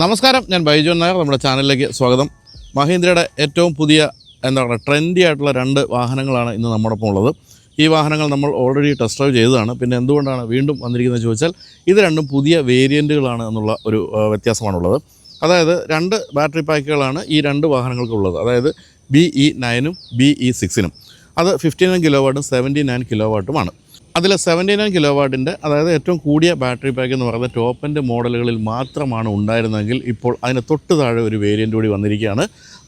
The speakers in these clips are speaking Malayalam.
നമസ്കാരം ഞാൻ ബൈജോൻ നായർ നമ്മുടെ ചാനലിലേക്ക് സ്വാഗതം. മഹീന്ദ്രയുടെ ഏറ്റവും പുതിയ എന്താ പറയുക ട്രെൻഡി ആയിട്ടുള്ള രണ്ട് വാഹനങ്ങളാണ് ഇന്ന് നമ്മോടൊപ്പം ഉള്ളത്. ഈ വാഹനങ്ങൾ നമ്മൾ ഓൾറെഡി ടെസ്റ്റ് ഡ്രൈവ് ചെയ്തതാണ്. പിന്നെ എന്തുകൊണ്ടാണ് വീണ്ടും വന്നിരിക്കുന്നത് ചോദിച്ചാൽ ഇത് രണ്ടും പുതിയ വേരിയന്റുകളാണ് എന്നുള്ള ഒരു വ്യത്യാസമാണുള്ളത്. അതായത് രണ്ട് ബാറ്ററി പാക്കുകളാണ് ഈ രണ്ട് വാഹനങ്ങൾക്കുള്ളത്. അതായത് ബി ഇ നയനും ബി ഇ സിക്സിനും അത് ഫിഫ്റ്റി നയൻ കിലോ വാട്ടും സെവന്റി നയൻ കിലോ വാട്ടുമാണ് അതിൽ സെവന്റി നയൻ കിലോ വാട്ടിന്റെ അതായത് ഏറ്റവും കൂടിയ ബാറ്ററി പാക്ക് എന്ന് പറയുന്നത് ടോപ്പ് എൻഡ് മോഡലുകളിൽ മാത്രമാണ് ഉണ്ടായിരുന്നെങ്കിൽ ഇപ്പോൾ അതിന് തൊട്ട് താഴെ ഒരു വേരിയന്റ് കൂടി വന്നിരിക്കുകയാണ്.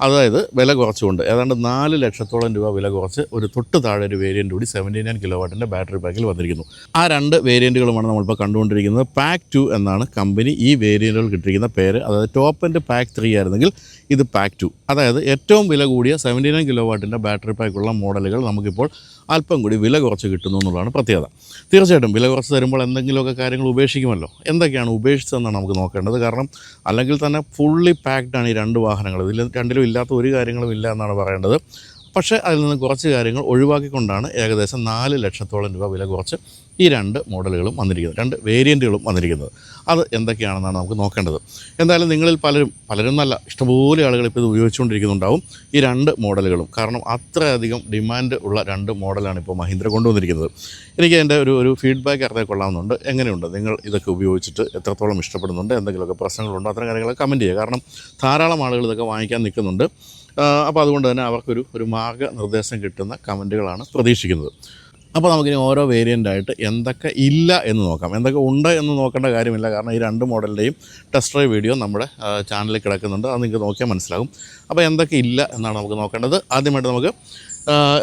അതായത് വില കുറച്ചുകൊണ്ട്. ഏതാണ്ട് നാല് ലക്ഷത്തോളം രൂപ വില കുറച്ച് ഒരു തൊട്ട് താഴെ ഒരു വേരിയന്റ് കൂടി സെവന്റി നയൻ കിലോ വാട്ടിന്റെ ബാറ്ററി പാക്കിൽ വന്നിരിക്കുന്നു. ആ രണ്ട് വേരിയന്റുകളുമാണ് നമ്മളിപ്പോൾ കണ്ടുകൊണ്ടിരിക്കുന്നത്. പാക്ക് ടു എന്നാണ് കമ്പനി ഈ വേരിയന്റുകൾ കിട്ടിയിരിക്കുന്ന പേര്. അതായത് ടോപ്പ് എൻഡ് പാക്ക് ത്രീ ആയിരുന്നെങ്കിൽ ഇത് പാക്ക് ടു അതായത് ഏറ്റവും വില കൂടിയ സെവന്റി നയൻ കിലോ വാട്ടിന്റെ ബാറ്ററി പാക്കുള്ള മോഡലുകൾ നമുക്കിപ്പോൾ അല്പം കൂടി വില കുറച്ച് കിട്ടുന്നു എന്നുള്ളതാണ് പ്രത്യേകത. തീർച്ചയായിട്ടും വില കുറച്ച് തരുമ്പോൾ എന്തെങ്കിലുമൊക്കെ കാര്യങ്ങൾ ഉപേക്ഷിക്കുമല്ലോ. എന്തൊക്കെയാണ് ഉപേക്ഷിച്ചതെന്നാണ് നമുക്ക് നോക്കേണ്ടത്. കാരണം അല്ലെങ്കിൽ തന്നെ ഫുള്ളി പാക്ഡാണ് ഈ രണ്ട് വാഹനങ്ങൾ. ഇതിൽ രണ്ടിലും ഇല്ലാത്ത ഒരു കാര്യങ്ങളും ഇല്ല എന്നാണ് പറയേണ്ടത്. പക്ഷേ അതിൽ നിന്ന് കുറച്ച് കാര്യങ്ങൾ ഒഴിവാക്കിക്കൊണ്ടാണ് ഏകദേശം നാല് ലക്ഷത്തോളം രൂപ വില കുറച്ച് ഈ രണ്ട് മോഡലുകളും വന്നിരിക്കുന്നത് രണ്ട് വേരിയന്റുകളും വന്നിരിക്കുന്നത്. അത് എന്തൊക്കെയാണെന്നാണ് നമുക്ക് നോക്കേണ്ടത്. എന്തായാലും നിങ്ങളിൽ പലരും പലരും നല്ല ഇഷ്ടംപോലെ ആളുകൾ ഇപ്പോൾ ഇത് ഉപയോഗിച്ചുകൊണ്ടിരിക്കുന്നുണ്ടാവും ഈ രണ്ട് മോഡലുകളും. കാരണം അത്രയധികം ഡിമാൻഡ് ഉള്ള രണ്ട് മോഡലാണ് ഇപ്പോൾ മഹീന്ദ്ര കൊണ്ടുവന്നിരിക്കുന്നത്. എനിക്ക് എന്റെ ഒരു ഒരു ഫീഡ്ബാക്ക് അറിയാൻ കൊള്ളാവുന്നുണ്ട്. എങ്ങനെയുണ്ട്? നിങ്ങൾ ഇതൊക്കെ ഉപയോഗിച്ചിട്ട് എത്രത്തോളം ഇഷ്ടപ്പെടുന്നുണ്ട്? എന്തെങ്കിലുമൊക്കെ പ്രശ്നങ്ങളുണ്ടോ? അത്തരം കാര്യങ്ങളൊക്കെ കമന്റ് ചെയ്യുക. കാരണം ധാരാളം ആളുകൾ ഇതൊക്കെ വാങ്ങിക്കാൻ നിൽക്കുന്നുണ്ട്. അപ്പോൾ അതുകൊണ്ട് തന്നെ അവർക്കൊരു ഒരു മാർഗനിർദ്ദേശം കിട്ടുന്ന കമന്റുകളാണ് പ്രതീക്ഷിക്കുന്നത്. അപ്പോൾ നമുക്കിനി ഓരോ വേരിയന്റായിട്ട് എന്തൊക്കെ ഇല്ല എന്ന് നോക്കാം. എന്തൊക്കെ ഉണ്ട് എന്ന് നോക്കേണ്ട കാര്യമില്ല. കാരണം ഈ രണ്ട് മോഡലിന്റെയും ടെസ്റ്റ് ഡ്രൈവ് വീഡിയോ നമ്മുടെ ചാനലിൽ കിടക്കുന്നുണ്ട്. അത് നിങ്ങൾക്ക് നോക്കിയാൽ മനസ്സിലാകും. അപ്പോൾ എന്തൊക്കെ ഇല്ല എന്നാണ് നമുക്ക് നോക്കേണ്ടത്. ആദ്യമായിട്ട് നമുക്ക്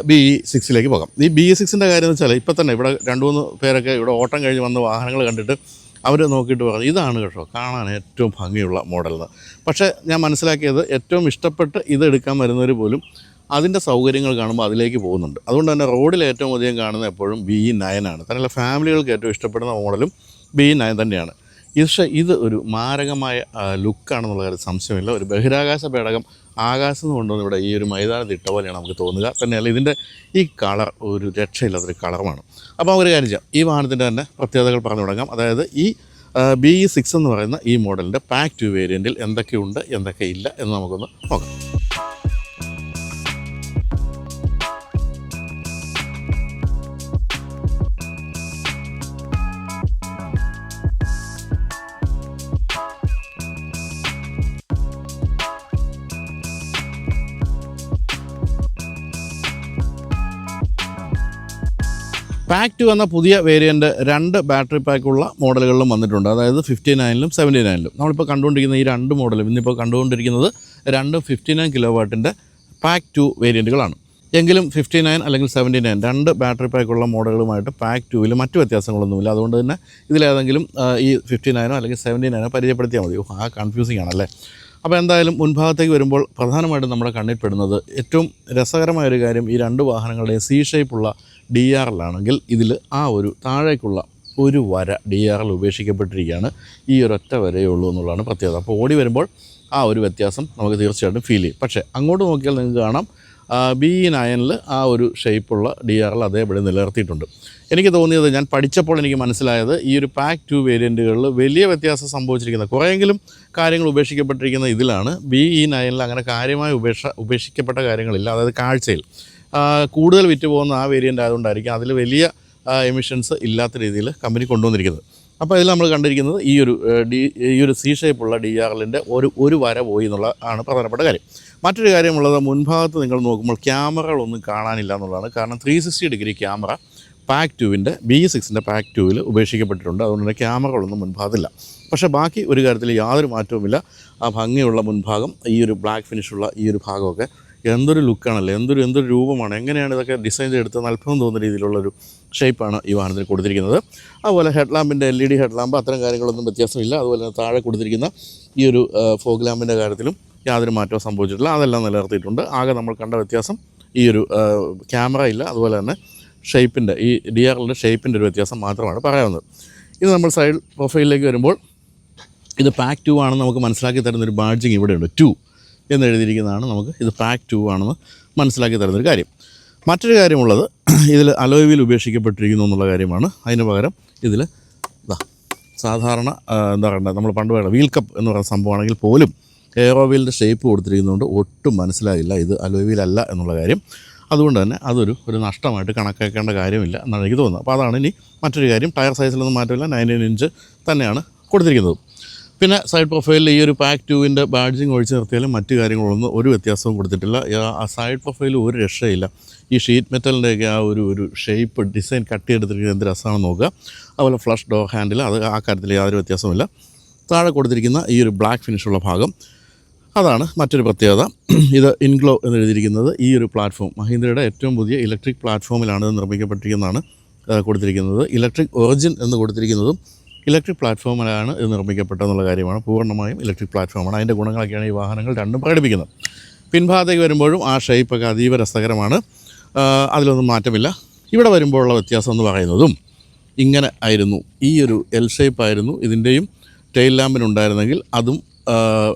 ബി ഇ സിക്സിലേക്ക് പോകാം. ഈ ബി ഇ സിക്സിന്റെ കാര്യം എന്ന് വെച്ചാൽ ഇപ്പോൾ തന്നെ ഇവിടെ രണ്ട് മൂന്ന് പേരൊക്കെ ഇവിടെ ഓട്ടം കഴിഞ്ഞ് വന്ന വാഹനങ്ങൾ കണ്ടിട്ട് അവർ നോക്കിയിട്ട് പറഞ്ഞു ഇതാണ് കേട്ടോ കാണാൻ ഏറ്റവും ഭംഗിയുള്ള മോഡലെന്ന്. പക്ഷേ ഞാൻ മനസ്സിലാക്കിയത് ഏറ്റവും ഇഷ്ടപ്പെട്ട് ഇത് എടുക്കാൻ വരുന്നവർ പോലും അതിന്റെ സൗകര്യങ്ങൾ കാണുമ്പോൾ അതിലേക്ക് പോകുന്നുണ്ട്. അതുകൊണ്ട് തന്നെ റോഡിൽ ഏറ്റവും അധികം കാണുന്ന എപ്പോഴും ബി ഇ നയനാണ് തന്നെയുള്ള ഫാമിലികൾക്ക് ഏറ്റവും ഇഷ്ടപ്പെടുന്ന മോഡലും ബി ഇ നയൻ തന്നെയാണ്. പക്ഷേ ഇത് ഒരു മാരകമായ ലുക്കാണെന്നുള്ള കാര്യം സംശയമില്ല. ഒരു ബഹിരാകാശ പേടകം ആകാശം കൊണ്ടുവന്ന് ഇവിടെ ഈ ഒരു മൈതാനത്ത് ഇട്ട പോലെയാണ് നമുക്ക് തോന്നുക. തന്നെയല്ല ഇതിന്റെ ഈ കളർ ഒരു രക്ഷയില്ലാത്തൊരു കളറുമാണ്. അപ്പോൾ ഒരു കാര്യം ചെയ്യാം. ഈ വാഹനത്തിന്റെ തന്നെ പ്രത്യേകതകൾ പറഞ്ഞു തുടങ്ങാം. അതായത് ഈ ബി ഇ സിക്സ് എന്ന് പറയുന്ന ഈ മോഡലിന്റെ പാക്ക് ടു വേരിയന്റിൽ എന്തൊക്കെയുണ്ട് എന്തൊക്കെ ഇല്ല എന്ന് നമുക്കൊന്ന് നോക്കാം. പാക്ക് ടു എന്ന പുതിയ വേരിയന്റ് രണ്ട് ബാറ്ററി പാക്കുള്ള മോഡലുകളിലും വന്നിട്ടുണ്ട്. അതായത് ഫിഫ്റ്റി നയനിലും സെവന്റി നയനിലും നമ്മളിപ്പോൾ കണ്ടുകൊണ്ടിരിക്കുന്ന ഈ രണ്ട് മോഡലും ഇന്നിപ്പോൾ കണ്ടുകൊണ്ടിരിക്കുന്നത് രണ്ടും ഫിഫ്റ്റി നയൻ കിലോ വാട്ടിന്റെ പാക്ക് ടു വേരിയന്റുകളാണ് എങ്കിലും ഫിഫ്റ്റി നയൻ അല്ലെങ്കിൽ സെവന്റി നയൻ രണ്ട് ബാറ്ററി പാക്കുള്ള മോഡലുകളുമായിട്ട് പാക്ക് ടുവിൽ മറ്റു വ്യത്യാസങ്ങളൊന്നുമില്ല. അതുകൊണ്ട് തന്നെ ഇതിലേതെങ്കിലും ഈ ഫിഫ്റ്റി നയനോ അല്ലെങ്കിൽ സെവന്റി നയനോ പരിചയപ്പെടുത്തിയാൽ മതി. ആ കൺഫ്യൂസിങ് ആണല്ലേ? അപ്പോൾ എന്തായാലും മുൻഭാഗത്തേക്ക് വരുമ്പോൾ പ്രധാനമായിട്ടും നമ്മുടെ കണ്ണിൽപ്പെടുന്നത് ഏറ്റവും രസകരമായ ഒരു കാര്യം ഈ രണ്ട് വാഹനങ്ങളുടെയും സി ഷേപ്പുള്ള ഡി ആറിലാണെങ്കിൽ ഇതിൽ ആ ഒരു താഴേക്കുള്ള ഒരു വര ഡി ആറിൽ ഉപേക്ഷിക്കപ്പെട്ടിരിക്കുകയാണ്. ഈ ഒരൊറ്റ വരയേ ഉള്ളൂ എന്നുള്ളതാണ് പ്രത്യേകത. അപ്പോൾ ഓടി വരുമ്പോൾ ആ ഒരു വ്യത്യാസം നമുക്ക് തീർച്ചയായിട്ടും ഫീൽ ചെയ്യും. പക്ഷേ അങ്ങോട്ട് നോക്കിയാൽ നിങ്ങൾക്ക് കാണാം ബി നയനിൽ ആ ഒരു ഷേപ്പുള്ള ഡി ആറിൽ അതേപടി നിലനിർത്തിയിട്ടുണ്ട്. എനിക്ക് തോന്നിയത് ഞാൻ പഠിച്ചപ്പോൾ എനിക്ക് മനസ്സിലായത് ഈ ഒരു പാക്ക് ടു വേരിയന്റുകളിൽ വലിയ വ്യത്യാസം സംഭവിച്ചിരിക്കുന്ന കുറേയെങ്കിലും കാര്യങ്ങൾ ഉപേക്ഷിക്കപ്പെട്ടിരിക്കുന്ന ഇതിലാണ് ബി ഇ നയനിൽ അങ്ങനെ കാര്യമായി ഉപേക്ഷ ഉപേക്ഷിക്കപ്പെട്ട കാര്യങ്ങളില്ല. അതായത് കാഴ്ചയിൽ. കൂടുതൽ വിറ്റ് പോകുന്ന ആ വേരിയന്റ് ആയതുകൊണ്ടായിരിക്കും അതിൽ വലിയ എമിഷൻസ് ഇല്ലാത്ത രീതിയിൽ കമ്പനി കൊണ്ടുവന്നിരിക്കുന്നത്. അപ്പോൾ ഇതിൽ നമ്മൾ കണ്ടിരിക്കുന്നത് ഈ ഒരു ഡി ഈ ഒരു സി ഷേപ്പുള്ള ഡി ആറിന്റെ ഒരു ഒരു വര പോയി എന്നുള്ള ആണ് പ്രധാനപ്പെട്ട കാര്യം. മറ്റൊരു കാര്യമുള്ളത് മുൻഭാഗത്ത് നിങ്ങൾ നോക്കുമ്പോൾ ക്യാമറകളൊന്നും കാണാനില്ല എന്നുള്ളതാണ്. കാരണം three sixty degree camera pack ടുവിന്റെ ബി സിക്സിന്റെ പാക്ക് ടുവിൽ ഉപേക്ഷിക്കപ്പെട്ടിട്ടുണ്ട്. അതുകൊണ്ട് തന്നെ ക്യാമറകളൊന്നും മുൻഭാഗത്തില്ല. പക്ഷേ ബാക്കി ഒരു കാര്യത്തിൽ യാതൊരു മാറ്റവുമില്ല. ആ ഭംഗിയുള്ള മുൻഭാഗം ഈ ഒരു ബ്ലാക്ക് ഫിനിഷുള്ള ഈ ഒരു ഭാഗമൊക്കെ എന്തൊരു ലുക്കാണല്ലേ? എന്തൊരു എന്തൊരു രൂപമാണ്? എങ്ങനെയാണ് ഇതൊക്കെ ഡിസൈൻ ചെയ്തെടുത്തത് അത്ഭുതം തോന്നുന്ന രീതിയിലുള്ളൊരു ഷേപ്പാണ് ഈ വാഹനത്തിന് കൊടുത്തിരിക്കുന്നത്. അതുപോലെ head ലാമ്പിന്റെ L E D head lamp അത്തരം കാര്യങ്ങളൊന്നും വ്യത്യാസമില്ല. അതുപോലെ തന്നെ താഴെ കൊടുത്തിരിക്കുന്ന ഈ ഒരു ഫോഗ് ലാമ്പിന്റെ കാര്യത്തിലും യാതൊരു മാറ്റവും സംഭവിച്ചിട്ടില്ല. അതെല്ലാം നിലനിർത്തിയിട്ടുണ്ട്. ആകെ നമ്മൾ കണ്ട വ്യത്യാസം ഈ ഒരു ക്യാമറ ഇല്ല. അതുപോലെ തന്നെ ഷേപ്പിന്റെ ഈ ഡി ആർ എല്ലിന്റെ ഷേപ്പിന്റെ ഒരു വ്യത്യാസം മാത്രമാണ് പറയാവുന്നത്. ഇത് നമ്മൾ സൈഡ് പ്രൊഫൈലിലേക്ക് വരുമ്പോൾ ഇത് പാക്ക് ടു ആണെന്ന് നമുക്ക് മനസ്സിലാക്കി തരുന്നൊരു ബാഡ്ജിങ് ഇവിടെയുണ്ട്. ടു എന്ന് എഴുതിയിരിക്കുന്നതാണ് നമുക്ക്. ഇത് പാക്ക് ടു ആണെന്ന് മനസ്സിലാക്കി തരുന്നൊരു കാര്യം. മറ്റൊരു കാര്യമുള്ളത് ഇതിൽ അലോയ് വീൽ ഉപേക്ഷിക്കപ്പെട്ടിരിക്കുന്നു എന്നുള്ള കാര്യമാണ്. അതിന് പകരം ഇതിൽ ഇതാ സാധാരണ എന്താ പറയുക നമ്മൾ പണ്ട് പറയുന്നത് വീൽ കപ്പ് എന്ന് പറയുന്ന സംഭവമാണെങ്കിൽ പോലും എയറോ വീലിന്റെ ഷേപ്പ് കൊടുത്തിരിക്കുന്നതുകൊണ്ട് ഒട്ടും മനസ്സിലായില്ല ഇത് അലോയ് വീലല്ല എന്നുള്ള കാര്യം. അതുകൊണ്ട് തന്നെ അതൊരു ഒരു നഷ്ടമായിട്ട് കണക്കാക്കേണ്ട കാര്യമില്ല എന്നാണ് എനിക്ക് തോന്നുന്നത്. അപ്പോൾ അതാണ് ഇനി മറ്റൊരു കാര്യം. ടയർ സൈസിലൊന്നും മാറ്റമില്ല. നയന്റീൻ ഇഞ്ച് തന്നെയാണ് കൊടുത്തിരിക്കുന്നത്. പിന്നെ സൈഡ് പ്രൊഫൈലിൽ ഈ ഒരു പാക്ക് ടൂവിന്റെ ബാഡ്ജിങ് ഒഴിച്ച് നിർത്തിയാലും മറ്റു കാര്യങ്ങളൊന്നും ഒരു വ്യത്യാസവും കൊടുത്തിട്ടില്ല. ആ- സൈഡ് പ്രൊഫൈൽ ഒരു രക്ഷയില്ല. ഈ ഷീറ്റ് മെറ്റലിന്റെയൊക്കെ ആ ഒരു ഒരു ഷേപ്പ് ഡിസൈൻ കട്ട് ചെയ്തെടുത്തിരിക്കുന്നത് എന്ത് രസമാണെന്ന് നോക്കുക. അതുപോലെ ഫ്ലഷ് ഡോ ഹാൻഡിൽ അത് ആ കാര്യത്തിൽ യാതൊരു വ്യത്യാസവുമില്ല. താഴെ കൊടുത്തിരിക്കുന്ന ഈ ഒരു ബ്ലാക്ക് ഫിനിഷുള്ള ഭാഗം അതാണ് മറ്റൊരു പ്രത്യേകത. ഇത് ഇൻഗ്ലോ എന്ന് എഴുതിയിരിക്കുന്നത് ഈ ഒരു പ്ലാറ്റ്ഫോം മഹീന്ദ്രയുടെ ഏറ്റവും പുതിയ ഇലക്ട്രിക് പ്ലാറ്റ്ഫോമിലാണ് ഇത് നിർമ്മിക്കപ്പെട്ടിരിക്കുന്നതാണ് കൊടുത്തിരിക്കുന്നത്. ഇലക്ട്രിക് ഒറിജിൻ എന്ന് കൊടുത്തിരിക്കുന്നതും ഇലക്ട്രിക് പ്ലാറ്റ്ഫോമിലാണ് ഇത് നിർമ്മിക്കപ്പെട്ടതെന്നുള്ള കാര്യമാണ്. പൂർണമായും ഇലക്ട്രിക് പ്ലാറ്റ്ഫോമാണ്. അതിന്റെ ഗുണങ്ങളൊക്കെയാണ് ഈ വാഹനങ്ങൾ രണ്ടും പ്രകടിപ്പിക്കുന്നത്. പിൻഭാഗത്തേക്ക് വരുമ്പോഴും ആ ഷേപ്പൊക്കെ അതീവ രസകരമാണ്. അതിലൊന്നും മാറ്റമില്ല. ഇവിടെ വരുമ്പോഴുള്ള വ്യത്യാസം എന്ന് പറയുന്നതും ഇങ്ങനെ ആയിരുന്നു. ഈ ഒരു എൽ ഷേപ്പ് ആയിരുന്നു. ഇതിന്റെയും ടെയിൽ ലാമ്പിനുണ്ടായിരുന്നെങ്കിൽ അതും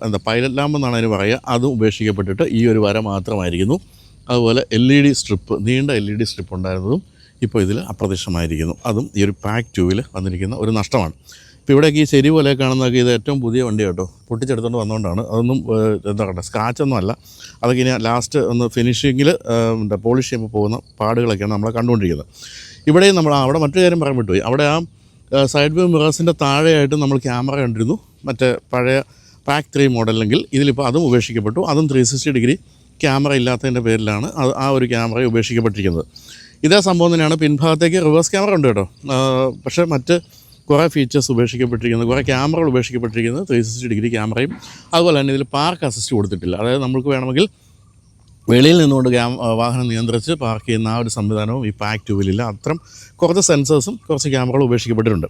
എന്താ പൈലറ്റ് ലാമ്പ് എന്നാണ് അതിന് പറയുക. അതും ഉപേക്ഷിക്കപ്പെട്ടിട്ട് ഈ ഒരു വര മാത്രമായിരിക്കുന്നു. അതുപോലെ എൽ ഇ ഡി സ്ട്രിപ്പ് നീണ്ട എൽ ഇ ഡി സ്ട്രിപ്പ് ഉണ്ടായിരുന്നതും ഇപ്പോൾ ഇതിൽ അപ്രത്യക്ഷമായിരിക്കുന്നു. അതും ഈ ഒരു പാക്ക് ട്യൂവിൽ വന്നിരിക്കുന്ന ഒരു നഷ്ടമാണ്. ഇപ്പോൾ ഇവിടേക്ക് ഈ ശരി പോലെ കാണുന്നതൊക്കെ ഇത് ഏറ്റവും പുതിയ വണ്ടി കേട്ടോ. പൊട്ടിച്ചെടുത്തുകൊണ്ട് വന്നുകൊണ്ടാണ് അതൊന്നും എന്താ പറയുക സ്ക്രാച്ചൊന്നും അല്ല. അതൊക്കെ ഇനി ലാസ്റ്റ് ഒന്ന് ഫിനിഷിങ്ങിൽ എന്താ പോളിഷ് ചെയ്യുമ്പോൾ പോകുന്ന പാടുകളൊക്കെയാണ് നമ്മളെ കണ്ടുകൊണ്ടിരിക്കുന്നത്. ഇവിടെയും നമ്മൾ അവിടെ മറ്റൊരു കാര്യം പറയാൻ പറ്റുപോയി അവിടെ ആ സൈഡ് വ്യൂ മിറേഴ്സിന്റെ താഴെയായിട്ട് നമ്മൾ ക്യാമറ കണ്ടിരുന്നു. മറ്റേ പഴയ പാക്ക് ത്രീ മോഡലെങ്കിൽ ഇതിലിപ്പോൾ അതും ഉപേക്ഷിക്കപ്പെട്ടു. അതും ത്രീ സിക്സ്റ്റി ഡിഗ്രി ക്യാമറ ഇല്ലാത്തതിന്റെ പേരിലാണ് അത് ആ ഒരു ക്യാമറ ഉപേക്ഷിക്കപ്പെട്ടിരിക്കുന്നത്. ഇതേ സംഭവം തന്നെയാണ് പിൻഭാഗത്തേക്ക് റിവേഴ്സ് ക്യാമറ ഉണ്ട് കേട്ടോ. പക്ഷേ മറ്റ് കുറേ ഫീച്ചേഴ്സ് ഉപേക്ഷിക്കപ്പെട്ടിരിക്കുന്നത് കുറേ ക്യാമറകൾ ഉപേക്ഷിക്കപ്പെട്ടിരിക്കുന്നത് ത്രീ സിക്സ്റ്റി ഡിഗ്രി ക്യാമറയും അതുപോലെ തന്നെ ഇതിൽ പാർക്ക് അസിസ്റ്റ് കൊടുത്തിട്ടില്ല. അതായത് നമുക്ക് വേണമെങ്കിൽ വെളിയിൽ നിന്നുകൊണ്ട് വാഹനം നിയന്ത്രിച്ച് പാർക്ക് ചെയ്യുന്ന ആ ഒരു സംവിധാനവും ഈ പാക്ക് ട്യൂബിലില്ല അത്തരം കുറച്ച് സെൻസേഴ്സും കുറച്ച് ക്യാമറകളും ഉപേക്ഷിക്കപ്പെട്ടിട്ടുണ്ട്.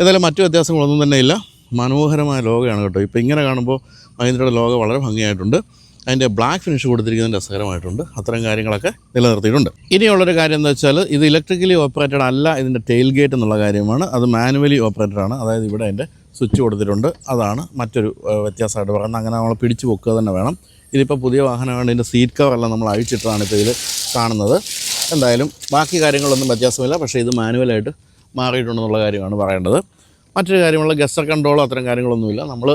ഏതായാലും മറ്റു വ്യത്യാസങ്ങളൊന്നും തന്നെ ഇല്ല മനോഹരമായ ലോകമാണ് കേട്ടോ. ഇപ്പോൾ ഇങ്ങനെ കാണുമ്പോൾ മഹീന്ദ്രയുടെ ലോകം വളരെ ഭംഗിയായിട്ടുണ്ട്. അതിന്റെ ബ്ലാക്ക് ഫിനിഷ് കൊടുത്തിരിക്കുന്നത് രസകരമായിട്ടുണ്ട്. അത്തരം കാര്യങ്ങളൊക്കെ നിലനിർത്തിയിട്ടുണ്ട്. ഇനിയുള്ളൊരു കാര്യം എന്താ വെച്ചാൽ ഇത് ഇലക്ട്രിക്കലി ഓപ്പറേറ്റഡ് അല്ല ഇതിന്റെ ടെയിൽ ഗേറ്റ് എന്നുള്ള കാര്യമാണ്. അത് മാനുവലി ഓപ്പറേറ്റഡ് ആണ്. അതായത് ഇവിടെ അതിന്റെ സ്വിച്ച് കൊടുത്തിട്ടുണ്ട്. അതാണ് മറ്റൊരു വ്യത്യാസമായിട്ട് പറയുന്നത്. അങ്ങനെ നമ്മൾ പിടിച്ചു പൊക്കുക തന്നെ വേണം. ഇതിപ്പോൾ പുതിയ വാഹനമാണ് ഇതിന്റെ സീറ്റ് കവറെല്ലാം നമ്മൾ അഴിച്ചിട്ടാണ് ഇപ്പോൾ ഇതിൽ കാണുന്നത്. എന്തായാലും ബാക്കി കാര്യങ്ങളൊന്നും വ്യത്യാസമില്ല. പക്ഷേ ഇത് മാനുവലായിട്ട് മാറിയിട്ടുണ്ടെന്നുള്ള കാര്യമാണ് പറയേണ്ടത്. മറ്റൊരു കാര്യമുള്ള ഗസ്റ്റർ കൺട്രോളോ അത്തരം കാര്യങ്ങളൊന്നുമില്ല. നമ്മൾ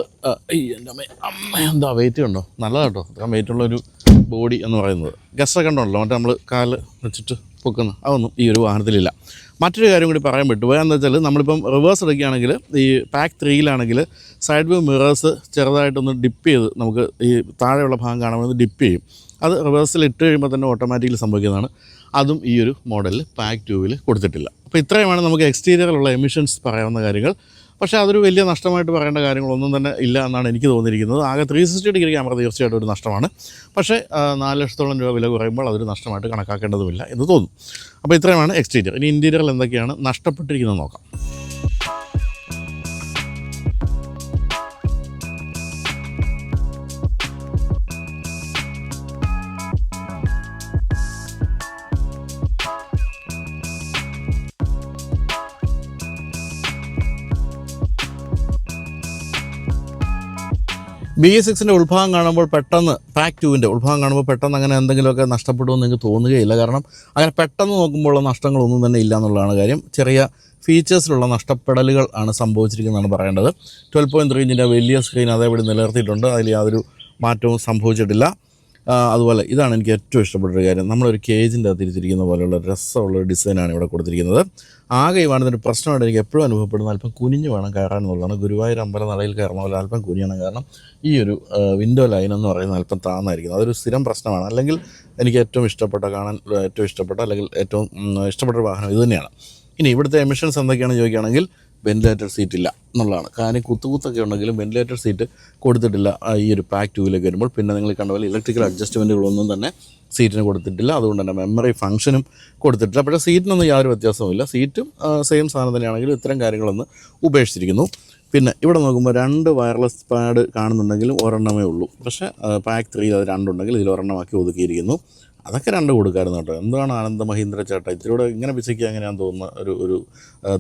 എന്റെ അമ്മ അമ്മ എന്താ വെയിറ്റ് ഉണ്ടോ? നല്ലതാട്ടോ അത്രയും വെയിറ്റുള്ളൊരു ബോഡി എന്ന് പറയുന്നത്. ഗസ്റ്റർ കൺട്രോളല്ലോ മറ്റേ നമ്മൾ കാൽ വെച്ചിട്ട് പൊക്കുന്ന അതൊന്നും ഈ ഒരു വാഹനത്തിലില്ല. മറ്റൊരു കാര്യം കൂടി പറയാൻ പറ്റുമോ എന്താ വെച്ചാൽ നമ്മളിപ്പം റിവേഴ്സ് എടുക്കുകയാണെങ്കിൽ ഈ പാക്ക് ത്രീയിലാണെങ്കിൽ സൈഡ് വ്യൂ മിറേഴ്സ് ചെറുതായിട്ടൊന്ന് ഡിപ്പ് ചെയ്ത് നമുക്ക് ഈ താഴെയുള്ള ഭാഗം കാണുമ്പോൾ ഡിപ്പ് ചെയ്യും. അത് റിവേഴ്സിൽ ഇട്ട് കഴിയുമ്പോൾ തന്നെ ഓട്ടോമാറ്റിക്കലി സംഭവിക്കുന്നതാണ്. അതും ഈ ഒരു മോഡലിൽ പാക്ക് ട്യൂബിൽ കൊടുത്തിട്ടില്ല. അപ്പോൾ ഇത്രയുമാണ് നമുക്ക് എക്സ്റ്റീരിയറിലുള്ള എമിഷൻസ് പറയാവുന്ന കാര്യങ്ങൾ. പക്ഷേ അതൊരു വലിയ നഷ്ടമായിട്ട് പറയേണ്ട കാര്യങ്ങളൊന്നും തന്നെ ഇല്ല എന്നാണ് എനിക്ക് തോന്നിയിരിക്കുന്നത്. ആകെ ത്രീ സിക്സ്റ്റി ഡിഗ്രി ക്യാമറ തീർച്ചയായിട്ടും ഒരു നഷ്ടമാണ്. പക്ഷേ നാല് ലക്ഷത്തോളം രൂപ വില കുറയുമ്പോൾ അതൊരു നഷ്ടമായിട്ട് കണക്കാക്കേണ്ടതുമില്ല എന്ന് തോന്നുന്നു അപ്പോൾ ഇത്രയുമാണ് എക്സ്റ്റീരിയർ ഇനി ഇന്റീരിയറിൽ എന്തൊക്കെയാണ് നഷ്ടപ്പെട്ടിരിക്കുന്നത് നോക്കാം. ബി എസ് സിക്സിന്റെ ഉത്ഭാഗം കാണുമ്പോൾ പെട്ടെന്ന് പാക്ക് ടുവിന്റെ ഉത്ഭാഗം കാണുമ്പോൾ പെട്ടെന്ന് അങ്ങനെ എന്തെങ്കിലുമൊക്കെ നഷ്ടപ്പെടുമെന്ന് നിങ്ങൾക്ക് തോന്നുകയില്ല. കാരണം അങ്ങനെ പെട്ടെന്ന് നോക്കുമ്പോഴുള്ള നഷ്ടങ്ങളൊന്നും തന്നെ ഇല്ല എന്നുള്ളതാണ് കാര്യം. ചെറിയ ഫീച്ചേഴ്സിലുള്ള നഷ്ടപ്പെടലുകൾ ആണ് സംഭവിച്ചിരിക്കുന്നതാണ് പറയേണ്ടത്. ട്വൽവ് പോയിന്റ് ത്രീ ഇഞ്ചിന്റെ വലിയ സ്ക്രീൻ അതേപടി നിലനിർത്തിയിട്ടുണ്ട്. അതിൽ യാതൊരു മാറ്റവും സംഭവിച്ചിട്ടില്ല. അതുപോലെ ഇതാണ് എനിക്ക് ഏറ്റവും ഇഷ്ടപ്പെട്ടൊരു കാര്യം. നമ്മളൊരു കേജിന്റെ അകത്ത് ഇരിച്ചിരിക്കുന്ന പോലെയുള്ള രസമുള്ള ഒരു ഡിസൈനാണ് ഇവിടെ കൊടുത്തിരിക്കുന്നത്. ആകെ ഈ വാഹനത്തിന്റെ പ്രശ്നമായിട്ട് എനിക്ക് എപ്പോഴും അനുഭവപ്പെടുന്നത് അല്പം കുനിഞ്ഞ് വേണം കയറാൻ എന്നുള്ളതാണ്. ഗുരുവായൂർ അമ്പല നടയിൽ കയറണ പോലെ അല്പം കുനിയണം. കാരണം ഈ ഒരു വിൻഡോ ലൈൻ എന്ന് പറയുന്നത് അല്പം താന്നായിരിക്കുന്നത് അതൊരു സ്ഥിരം പ്രശ്നമാണ്. അല്ലെങ്കിൽ എനിക്ക് ഏറ്റവും ഇഷ്ടപ്പെട്ട കാണാൻ ഏറ്റവും ഇഷ്ടപ്പെട്ട അല്ലെങ്കിൽ ഏറ്റവും ഇഷ്ടപ്പെട്ട ഒരു വാഹനം ഇത് തന്നെയാണ്. ഇനി ഇവിടുത്തെ എമിഷൻസ് എന്തൊക്കെയാണെന്ന് ചോദിക്കുകയാണെങ്കിൽ വെന്റിലേറ്റർ സീറ്റ് ഇല്ല എന്നുള്ളതാണ്. കാര്യം കുത്തുകുത്തൊക്കെ ഉണ്ടെങ്കിലും വെന്റിലേറ്റർ സീറ്റ് കൊടുത്തിട്ടില്ല. ഈ ഒരു പാക്ക് ടൂവിലേക്ക് വരുമ്പോൾ പിന്നെ നിങ്ങൾ കണ്ട പോലെ ഇലക്ട്രിക്കൽ അഡ്ജസ്റ്റ്മെന്റുകളൊന്നും തന്നെ സീറ്റിന് കൊടുത്തിട്ടില്ല. അതുകൊണ്ട് തന്നെ മെമ്മറി ഫംഗ്ഷനും കൊടുത്തിട്ടില്ല. പക്ഷേ സീറ്റിനൊന്നും യാതൊരു വ്യത്യാസവുമില്ല സീറ്റും സെയിം സാധനം തന്നെയാണെങ്കിലും ഇത്തരം കാര്യങ്ങളൊന്ന് ഉപേക്ഷിച്ചിരിക്കുന്നു. പിന്നെ ഇവിടെ നോക്കുമ്പോൾ രണ്ട് വയർലെസ് പാഡ് കാണുന്നുണ്ടെങ്കിലും ഒരെണ്ണമേ ഉള്ളൂ. പക്ഷേ പാക്ക് ത്രീ അത് രണ്ടുണ്ടെങ്കിൽ ഇതിൽ ഒരെണ്ണമാക്കി ഒതുക്കിയിരിക്കുന്നു. അതൊക്കെ രണ്ട് കൊടുക്കായിരുന്നു കേട്ടോ. എന്താണ് ആനന്ദ മഹീന്ദ്ര ചേട്ടൻ ഇത്തിരി കൂടെ ഇങ്ങനെ പിശയ്ക്ക് അങ്ങനെയാണെന്ന് തോന്നുന്ന ഒരു ഒരു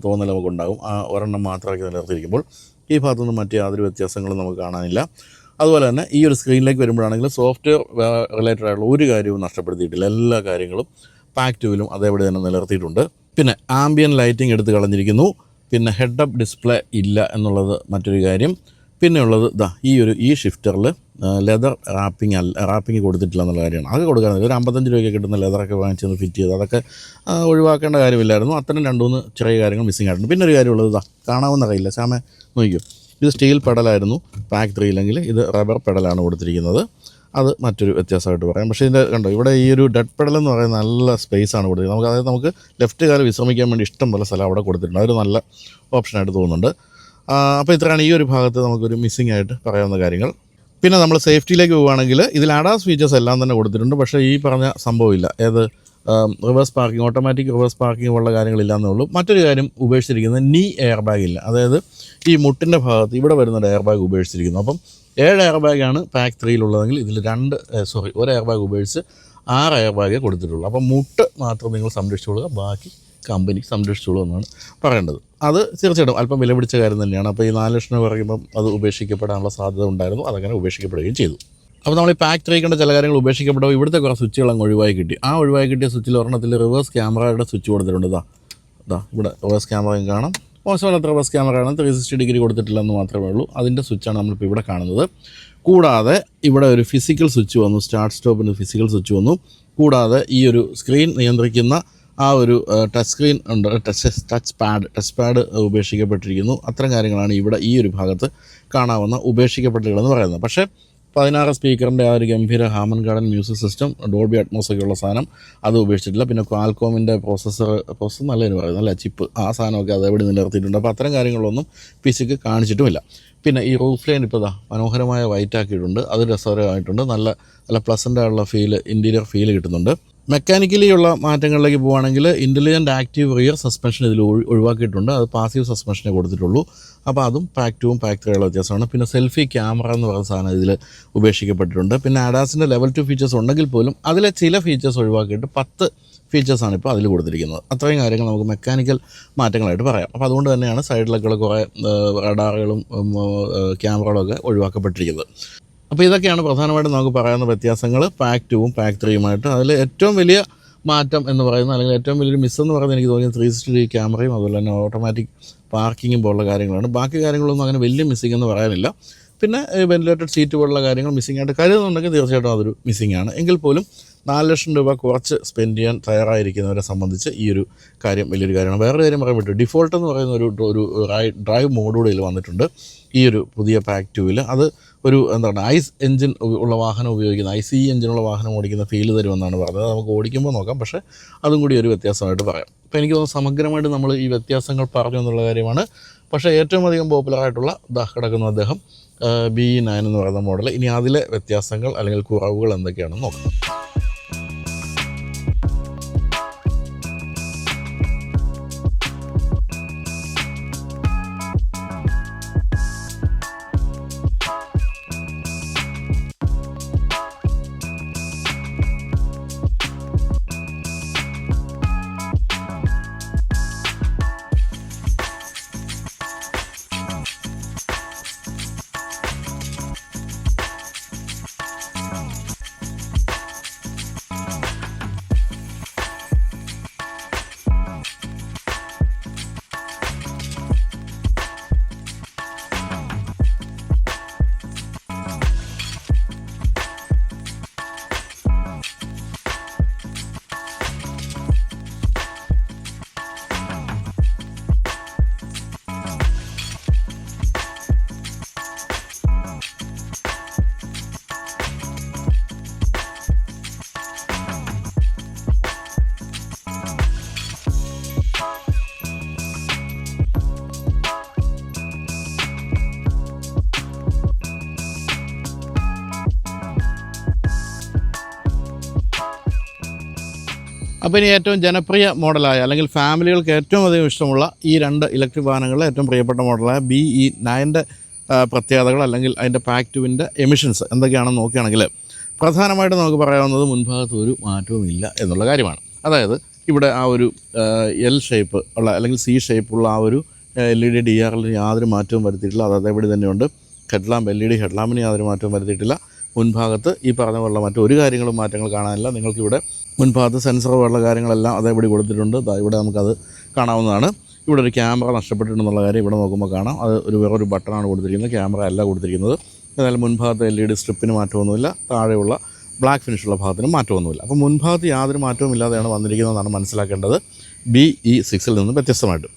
തോന്നൽ നമുക്കുണ്ടാകും. ആ ഒരെണ്ണം മാത്രമാക്കി നിലനിർത്തിയിരിക്കുമ്പോൾ ഈ ഭാഗത്തുനിന്ന് മറ്റ് യാതൊരു വ്യത്യാസങ്ങളും നമുക്ക് കാണാനില്ല. അതുപോലെ തന്നെ ഈ ഒരു സ്ക്രീനിലേക്ക് വരുമ്പോഴാണെങ്കിൽ സോഫ്റ്റ്വെയർ റിലേറ്റഡ് ആയിട്ടുള്ള ഒരു കാര്യവും നഷ്ടപ്പെടുത്തിയിട്ടില്ല. എല്ലാ കാര്യങ്ങളും പാക്ക് ട്യൂവിലും അതേപടി തന്നെ നിലനിർത്തിയിട്ടുണ്ട്. പിന്നെ ആംബിയൻ ലൈറ്റിംഗ് എടുത്ത് കളഞ്ഞിരിക്കുന്നു. പിന്നെ ഹെഡ് അപ്പ് ഡിസ്പ്ലേ ഇല്ല എന്നുള്ളത് മറ്റൊരു കാര്യം. പിന്നെ ഉള്ളത് ഇതാ ഈ ഒരു ഈ ഷിഫ്റ്ററിൽ ലെതർ റാപ്പിംഗ് അല്ല റാപ്പിംഗ് കൊടുത്തിട്ടില്ല എന്നുള്ള കാര്യമാണ്. അത് കൊടുക്കാൻ ഒരു അമ്പത്തഞ്ച് രൂപയ്ക്ക് കിട്ടുന്ന ലെതറൊക്കെ വാങ്ങിച്ചൊന്ന് ഫിറ്റ് ചെയ്ത് അതൊക്കെ ഒഴിവാക്കേണ്ട കാര്യമില്ലായിരുന്നു. അത്തരം രണ്ട് മൂന്ന് ചെറിയ കാര്യങ്ങൾ മിസ്സിംഗ് ആയിട്ടുണ്ട്. പിന്നെ ഒരു കാര്യമുള്ളത് ഇതാ കാണാവുന്ന കയ്യില്ല. ശ്യാമ നോക്കിയോ ഇത് സ്റ്റീൽ പെഡലായിരുന്നു പാക്ക് ത്രീ ഇല്ലെങ്കിൽ ഇത് റബ്ബർ പെഡലാണ് കൊടുത്തിരിക്കുന്നത്. അത് മറ്റൊരു വ്യത്യാസമായിട്ട് പറയാം. പക്ഷേ ഇതിന്റെ കണ്ടോ ഇവിടെ ഈ ഒരു ഡെഡ് പെഡൽ എന്ന് പറയുന്ന നല്ല സ്പേസ് ആണ് കൊടുത്തിരിക്കുന്നത്. നമുക്ക് അതായത് നമുക്ക് ലെഫ്റ്റ് കാലം വിശ്രമിക്കാൻ വേണ്ടി ഇഷ്ടം പോലെ സ്ഥലം അവിടെ കൊടുത്തിട്ടുണ്ട്. അതൊരു നല്ല ഓപ്ഷനായിട്ട് തോന്നുന്നുണ്ട്. അപ്പോൾ ഇത്രയാണ് ഈ ഒരു ഭാഗത്ത് നമുക്കൊരു മിസ്സിംഗ് ആയിട്ട് പറയാവുന്ന കാര്യങ്ങൾ. പിന്നെ നമ്മൾ സേഫ്റ്റിയിലേക്ക് പോവുകയാണെങ്കിൽ ഇതിൽ അഡാസ് ഫീച്ചേഴ്സ് എല്ലാം തന്നെ കൊടുത്തിട്ടുണ്ട്. പക്ഷേ ഈ പറഞ്ഞ സംഭവമില്ല. ഏത് reverse parking automatic reverse parking ഉള്ള കാര്യങ്ങളില്ല എന്നേ ഉള്ളൂ. മറ്റൊരു കാര്യം ഉപേക്ഷിച്ചിരിക്കുന്നത് നീ എയർ ബാഗ് ഇല്ല. അതായത് ഈ മുട്ടിന്റെ ഭാഗത്ത് ഇവിടെ വരുന്ന എയർ ബാഗ് ഉപേക്ഷിച്ചിരിക്കുന്നു. അപ്പം ഏഴ് എയർ ബാഗാണ് പാക്ക് ത്രീയിലുള്ളതെങ്കിൽ ഇതിൽ രണ്ട് സോറി ഒരു എയർ ബാഗ് ഉപേക്ഷിച്ച് ആറ് എയർ ബാഗേ കൊടുത്തിട്ടുള്ളൂ. അപ്പം മുട്ട് മാത്രം നിങ്ങൾ സംരക്ഷിച്ചുകൊള്ളുക ബാക്കി കമ്പനി സംരക്ഷിച്ചോളൂ എന്നാണ് പറയേണ്ടത്. അത് തീർച്ചയായിട്ടും അല്പം വില പിടിച്ച കാര്യം തന്നെയാണ്. അപ്പോൾ ഈ നാല് ലക്ഷം രൂപ പറയുമ്പം അത് ഉപേക്ഷിക്കപ്പെടാനുള്ള സാധ്യത ഉണ്ടായിരുന്നു. അതങ്ങനെ ഉപേക്ഷിക്കപ്പെടുകയും ചെയ്തു. അപ്പോൾ നമ്മൾ ഈ പാക്ക് ചെയ്യേണ്ട ചില കാര്യങ്ങൾ ഉപേക്ഷിക്കപ്പെടുമ്പോൾ ഇവിടുത്തെ കുറേ സ്വിച്ചുകൾ അങ്ങ് ഒഴിവായി കിട്ടി. ആ ഒഴിവായി കിട്ടിയ സ്വിച്ചിൽ ഒരെണ്ണത്തിൽ റിവേഴ്സ് ക്യാമറയുടെ സ്വിച്ച് കൊടുത്തിട്ടുണ്ട്. ഇതാ ഇതാ ഇവിടെ റിവേഴ്സ് ക്യാമറയും കാണാം. മോശമല്ലാത്ത റിവേഴ്സ് ക്യാമറയാണ് ത്രീ സിക്സ്റ്റി ഡിഗ്രി കൊടുത്തിട്ടില്ലെന്ന് മാത്രമേ ഉള്ളൂ. അതിന്റെ സ്വിച്ചാണ് നമ്മളിപ്പോൾ ഇവിടെ കാണുന്നത്. കൂടാതെ ഇവിടെ ഒരു ഫിസിക്കൽ സ്വിച്ച് വന്നു. സ്റ്റാർട്ട് സ്റ്റോപ്പിന് ഫിസിക്കൽ സ്വിച്ച് വന്നു. കൂടാതെ ഈ ഒരു സ്ക്രീൻ നിയന്ത്രിക്കുന്ന ആ ഒരു ടച്ച് സ്ക്രീൻ ഉണ്ട് touch touch pad touch pad ഉപേക്ഷിക്കപ്പെട്ടിരിക്കുന്നു. അത്തരം കാര്യങ്ങളാണ് ഇവിടെ ഈ ഒരു ഭാഗത്ത് കാണാവുന്ന ഉപേക്ഷിക്കപ്പെട്ടുകളെന്ന് പറയുന്നത്. പക്ഷേ പതിനാറ് സ്പീക്കറിന്റെ ആ ഒരു ഗംഭീര Harman Kardon music system Dolby Atmos ഒക്കെ ഉള്ള സാധനം അത് ഉപേക്ഷിച്ചിട്ടില്ല. പിന്നെ ക്വാൽകോമിന്റെ പ്രോസസ്സർ പ്രോസസ്സർ നല്ലതിന് പറയുന്നത് നല്ല ചിപ്പ് ആ സാധനമൊക്കെ അത് എവിടെ നിലനിർത്തിയിട്ടുണ്ട്. അപ്പോൾ അത്തരം കാര്യങ്ങളൊന്നും പി സിക്ക് കാണിച്ചിട്ടുമില്ല. പിന്നെ ഈ റൂഫ് ലൈൻ ഇപ്പോൾ ഇതാ മനോഹരമായ വൈറ്റ് ആക്കിയിട്ടുണ്ട്. അത് രസകരമായിട്ടുണ്ട്. നല്ല നല്ല പ്ലസന്റ് ആയുള്ള ഫീൽ ഇന്റീരിയർ ഫീൽ കിട്ടുന്നുണ്ട്. മെക്കാനിക്കലി ഉള്ള മാറ്റങ്ങളിലേക്ക് പോവുകയാണെങ്കിൽ ഇന്റലിജന്റ് ആക്റ്റീവ് റിയർ സസ്പെൻഷൻ ഇതിൽ ഒഴി- ഒഴിവാക്കിയിട്ടുണ്ട്. അത് പാസീവ് സസ്പെൻഷനെ കൊടുത്തിട്ടുള്ളൂ. അപ്പോൾ അതും പാക്ക് ടുവും പാക്ക് ത്രീയുള്ള വ്യത്യാസമാണ്. പിന്നെ സെൽഫി ക്യാമറ എന്ന് പറയുന്ന സാധനം ഇതിൽ ഉപേക്ഷിക്കപ്പെട്ടിട്ടുണ്ട്. പിന്നെ അഡാസിന്റെ ലെവൽ ടു ഫീച്ചേഴ്സ് ഉണ്ടെങ്കിൽ പോലും അതിലെ ചില ഫീച്ചേഴ്സ് ഒഴിവാക്കിയിട്ട് പത്ത് ഫീച്ചേഴ്സാണ് ഇപ്പോൾ അതിൽ കൊടുത്തിരിക്കുന്നത്. അത്രയും കാര്യങ്ങൾ നമുക്ക് മെക്കാനിക്കൽ മാറ്റങ്ങളായിട്ട് പറയാം. അപ്പോൾ അതുകൊണ്ട് തന്നെയാണ് സൈഡിലൊക്കെയുള്ള കുറേ റഡാറുകളും ക്യാമറകളൊക്കെ ഒഴിവാക്കപ്പെട്ടിരിക്കുന്നത്. അപ്പോൾ ഇതൊക്കെയാണ് പ്രധാനമായിട്ടും നമുക്ക് പറയുന്ന വ്യത്യാസങ്ങൾ പാക്ക് ടുവും പാക്ക് ത്രീയുമായിട്ട് അതിൽ ഏറ്റവും വലിയ മാറ്റം എന്ന് പറയുന്നത് അല്ലെങ്കിൽ ഏറ്റവും വലിയൊരു മിസ് എന്ന് പറയുന്നത് എനിക്ക് തോന്നിയത് ത്രീ സിക്സ്റ്റി ഡിഗ്രി ക്യാമറയും അതുപോലെ തന്നെ ഓട്ടോമാറ്റിക് പാർക്കിങ്ങും പോലുള്ള കാര്യങ്ങളാണ്. ബാക്കി കാര്യങ്ങളൊന്നും അങ്ങനെ വലിയ മിസ്സിംഗ് എന്ന് പറയാനില്ല. പിന്നെ വെന്റിലേറ്റഡ് സീറ്റ് പോലുള്ള കാര്യങ്ങൾ മിസ്സിംഗ് ആയിട്ട് കരുതുന്നുണ്ടെങ്കിൽ തീർച്ചയായിട്ടും അതൊരു മിസ്സിംഗ് ആണ്. എങ്കിൽ പോലും നാല് ലക്ഷം രൂപ കുറച്ച് സ്പെൻഡ് ചെയ്യാൻ തയ്യാറായിരിക്കുന്നവരെ സംബന്ധിച്ച് ഈ ഒരു കാര്യം വലിയൊരു കാര്യമാണ്. വേറൊരു കാര്യം പറയാൻ പറ്റും. ഡിഫോൾട്ട് എന്ന് പറയുന്ന ഒരു ഒരു ഡ്രൈവ് മോഡൂടെ വന്നിട്ടുണ്ട്. ഈ ഒരു പുതിയ പാക്ക് ടൂവിൽ അത് ഒരു എന്താണ് ഐസ് എഞ്ചിൻ ഉള്ള വാഹനം ഉപയോഗിക്കുന്ന ഐ സി എഞ്ചിനുള്ള വാഹനം ഓടിക്കുന്ന ഫീൽ തരുമെന്നാണ് പറഞ്ഞത്. നമുക്ക് ഓടിക്കുമ്പോൾ നോക്കാം. പക്ഷേ അതും കൂടി ഒരു വ്യത്യാസമായിട്ട് പറയാം. അപ്പോൾ എനിക്ക് തോന്നുന്നു സമഗ്രമായിട്ട് നമ്മൾ ഈ വ്യത്യാസങ്ങൾ പറഞ്ഞു എന്നുള്ള കാര്യമാണ്. പക്ഷേ ഏറ്റവും അധികം പോപ്പുലറായിട്ടുള്ള ദാ കിടക്കുന്ന അദ്ദേഹം ബി നയൻ എന്ന് പറയുന്ന മോഡൽ ഇനി അതിലെ വ്യത്യാസങ്ങൾ അല്ലെങ്കിൽ കുറവുകൾ എന്തൊക്കെയാണെന്ന് നോക്കാം. അപ്പോൾ ഇനി ഏറ്റവും ജനപ്രിയ മോഡലായ അല്ലെങ്കിൽ ഫാമിലികൾക്ക് ഏറ്റവും അധികം ഇഷ്ടമുള്ള ഈ രണ്ട് ഇലക്ട്രിക് വാഹനങ്ങളിലെ ഏറ്റവും പ്രിയപ്പെട്ട മോഡലായ ബി ഇ നയന്റെ പ്രത്യേകതകൾ അല്ലെങ്കിൽ അതിന്റെ പാക്ക് ടുവിന്റെ എമിഷൻസ് എന്തൊക്കെയാണെന്ന് നോക്കുകയാണെങ്കിൽ പ്രധാനമായിട്ട് നമുക്ക് പറയാവുന്നത് മുൻഭാഗത്ത് ഒരു മാറ്റവും ഇല്ല എന്നുള്ള കാര്യമാണ്. അതായത് ഇവിടെ ആ ഒരു എൽ ഷേപ്പ് ഉള്ള അല്ലെങ്കിൽ സി ഷേപ്പുള്ള ആ ഒരു എൽ ഇ ഡി ഡി ആറിൽ യാതൊരു മാറ്റവും വരുത്തിയിട്ടില്ല. അത് അതേപടി തന്നെയുണ്ട്. ഹെഡ്ലാമ്പ് എൽ ഇ ഡി ഹെഡ്ലാമ്പിന് യാതൊരു മാറ്റവും വരുത്തിയിട്ടില്ല. മുൻഭാഗത്ത് ഈ പറഞ്ഞ പോലുള്ള മറ്റൊരു കാര്യങ്ങളും മാറ്റങ്ങൾ കാണാനില്ല. നിങ്ങൾക്കിവിടെ മുൻഭാഗത്ത് സെൻസർ പോലുള്ള കാര്യങ്ങളെല്ലാം അതേപടി കൊടുത്തിട്ടുണ്ട്. ഇവിടെ നമുക്കത് കാണാവുന്നതാണ്. ഇവിടെ ഒരു ക്യാമറ നഷ്ടപ്പെട്ടിട്ടുണ്ടെന്നുള്ള കാര്യം ഇവിടെ നോക്കുമ്പോൾ കാണാം. അത് ഒരു വേറൊരു ബട്ടണാണ് കൊടുത്തിരിക്കുന്നത്. ക്യാമറ അല്ല കൊടുത്തിരിക്കുന്നത്. എന്നാലും മുൻഭാഗത്ത് എൽ ഇ ഡി സ്ട്രിപ്പിന് മാറ്റമൊന്നുമില്ല. താഴെയുള്ള ബ്ലാക്ക് ഫിനിഷുള്ള ഭാഗത്തിന് മാറ്റമൊന്നുമില്ല. അപ്പോൾ മുൻഭാഗത്ത് യാതൊരു മാറ്റവും ഇല്ലാതെയാണ് വന്നിരിക്കുന്നതെന്നാണ് മനസ്സിലാക്കേണ്ടത്. ബി ഇ സിക്സിൽ നിന്ന് വ്യത്യസ്തമായിട്ട്.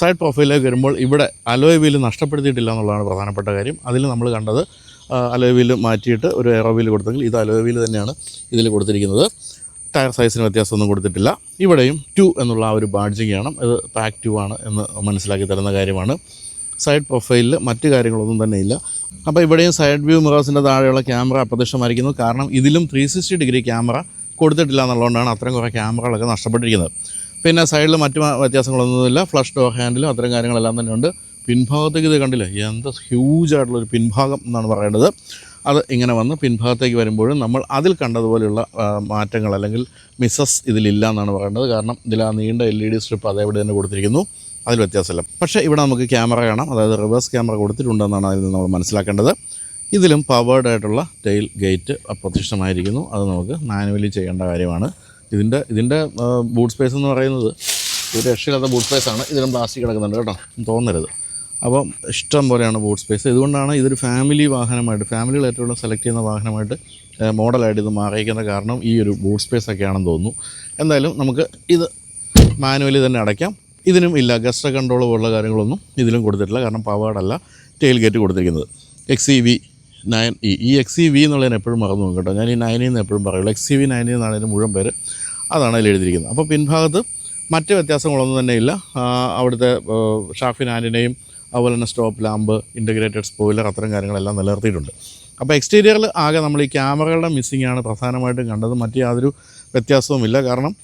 സൈഡ് പ്രൊഫൈലിലേക്ക് വരുമ്പോൾ ഇവിടെ അലോയ് വീൽ നഷ്ടപ്പെടുത്തിയിട്ടില്ല എന്നുള്ളതാണ് പ്രധാനപ്പെട്ട കാര്യം. അതിൽ നമ്മൾ കണ്ടത് അലോയ് വീൽ മാറ്റിയിട്ട് ഒരു എറോ വീൽ കൊടുത്തെങ്കിൽ ഇത് അലോവീൽ തന്നെയാണ് ഇതിൽ കൊടുത്തിരിക്കുന്നത്. ടയർ സൈസിന് വ്യത്യാസമൊന്നും കൊടുത്തിട്ടില്ല. ഇവിടെയും ടു എന്നുള്ള ആ ഒരു ബാഡ്ജിങ് ആണ് ഇത് പാക്ക് ടു ആണ് എന്ന് മനസ്സിലാക്കി തരുന്ന കാര്യമാണ്. സൈഡ് പ്രൊഫൈലിൽ മറ്റു കാര്യങ്ങളൊന്നും തന്നെ ഇല്ല അപ്പോൾ ഇവിടെയും സൈഡ് വ്യൂ മിറേഴ്സിന്റെ താഴെയുള്ള ക്യാമറ അപ്രത്യക്ഷമായിരിക്കുന്നു. കാരണം ഇതിലും ത്രീ സിക്സ്റ്റി ഡിഗ്രി ക്യാമറ കൊടുത്തിട്ടില്ല എന്നുള്ളതുകൊണ്ടാണ് അത്രയും കുറേ ക്യാമറകളൊക്കെ നഷ്ടപ്പെട്ടിരിക്കുന്നത്. പിന്നെ സൈഡിൽ മറ്റു വ്യത്യാസങ്ങളൊന്നുമില്ല. ഫ്ലഷ് ഡോർ ഹാൻഡിലും അത്തരം കാര്യങ്ങളെല്ലാം തന്നെ ഉണ്ട് പിൻഭാഗത്തേക്ക് ഇത് കണ്ടില്ലേ? എന്താ ഹ്യൂജ് ആയിട്ടുള്ളൊരു പിൻഭാഗം എന്നാണ് പറയേണ്ടത്. അത് ഇങ്ങനെ വന്ന് പിൻഭാഗത്തേക്ക് വരുമ്പോഴും നമ്മൾ അതിൽ കണ്ടതുപോലെയുള്ള മാറ്റങ്ങൾ അല്ലെങ്കിൽ മിസ്സസ് ഇതിലില്ല എന്നാണ് പറയേണ്ടത്. കാരണം ഇതിൽ ആ നീണ്ട എൽ ഇ ഡി സ്ട്രിപ്പ് അതേവിടെ തന്നെ കൊടുത്തിരിക്കുന്നു. അതിൽ വ്യത്യാസമില്ല. പക്ഷേ ഇവിടെ നമുക്ക് ക്യാമറ കാണാം. അതായത് റിവേഴ്സ് ക്യാമറ കൊടുത്തിട്ടുണ്ടെന്നാണ് അതിൽ നമ്മൾ മനസ്സിലാക്കേണ്ടത്. ഇതിലും പവേർഡ് ആയിട്ടുള്ള ടെയിൽ ഗേറ്റ് അപ്രത്യക്ഷമായിരിക്കുന്നു. അത് നമുക്ക് മാനുവലി ചെയ്യേണ്ട കാര്യമാണ്. ഇതിന്റെ ഇതിന്റെ ബൂട്ട് സ്പേസ് എന്ന് പറയുന്നത് ഒരു രക്ഷയില്ലാത്ത ബൂട്ട് സ്പേസ് ആണ്. ഇതിലും പ്ലാസ്റ്റിക് കിടക്കുന്നുണ്ട് കേട്ടോ. തോന്നരുത്. അപ്പം ഇഷ്ടം പോലെയാണ് ബൂട്ട് സ്പേസ്. ഇതുകൊണ്ടാണ് ഇതൊരു ഫാമിലി വാഹനമായിട്ട് ഫാമിലികൾ ഏറ്റവും സെലക്ട് ചെയ്യുന്ന വാഹനമായിട്ട് മോഡലായിട്ട് ഇത് മാറിയിരിക്കുന്ന കാരണം ഈ ഒരു ബൂട്ട് സ്പേസ് ഒക്കെ ആണെന്ന് തോന്നുന്നു. എന്തായാലും നമുക്ക് ഇത് മാനുവലി തന്നെ അടയ്ക്കാം. ഇതിനും ഇല്ല ഗസ്റ്റ് കൺട്രോൾ പോലുള്ള കാര്യങ്ങളൊന്നും ഇതിലും കൊടുത്തിട്ടില്ല. കാരണം പവേഡല്ല ടെയിൽ ഗേറ്റ് കൊടുത്തിരിക്കുന്നത്. X E V nine E. ഈ എക്സ് ഇ വി എന്നുള്ളതിന് എപ്പോഴും മറന്നു കേട്ടോ. ഞാൻ ഈ നയനിൽ നിന്ന് എപ്പോഴും പറയുള്ളൂ. എക്സ് ഇ വി നയനിൽ നിന്നാണ് ഇതിന്റെ മുഴുവൻ പേര്. അതാണ് അതിൽ എഴുതിയിരിക്കുന്നത്. അപ്പോൾ പിൻഭാഗത്ത് മറ്റ് വ്യത്യാസങ്ങളൊന്നും തന്നെ ഇല്ല. അവിടുത്തെ ഷാഫിൻ ആന്റിനെയും അതുപോലെ തന്നെ സ്റ്റോപ്പ് ലാമ്പ് ഇന്റഗ്രേറ്റഡ് സ്പോയിലർ അത്തരം കാര്യങ്ങളെല്ലാം നിലനിർത്തിയിട്ടുണ്ട്. അപ്പോൾ എക്സ്റ്റീരിയറിൽ ആകെ നമ്മൾ ഈ ക്യാമറകളുടെ മിസ്സിംഗ് ആണ് പ്രധാനമായിട്ടും കണ്ടത്. മറ്റു യാതൊരു വ്യത്യാസവുമില്ല. കാരണം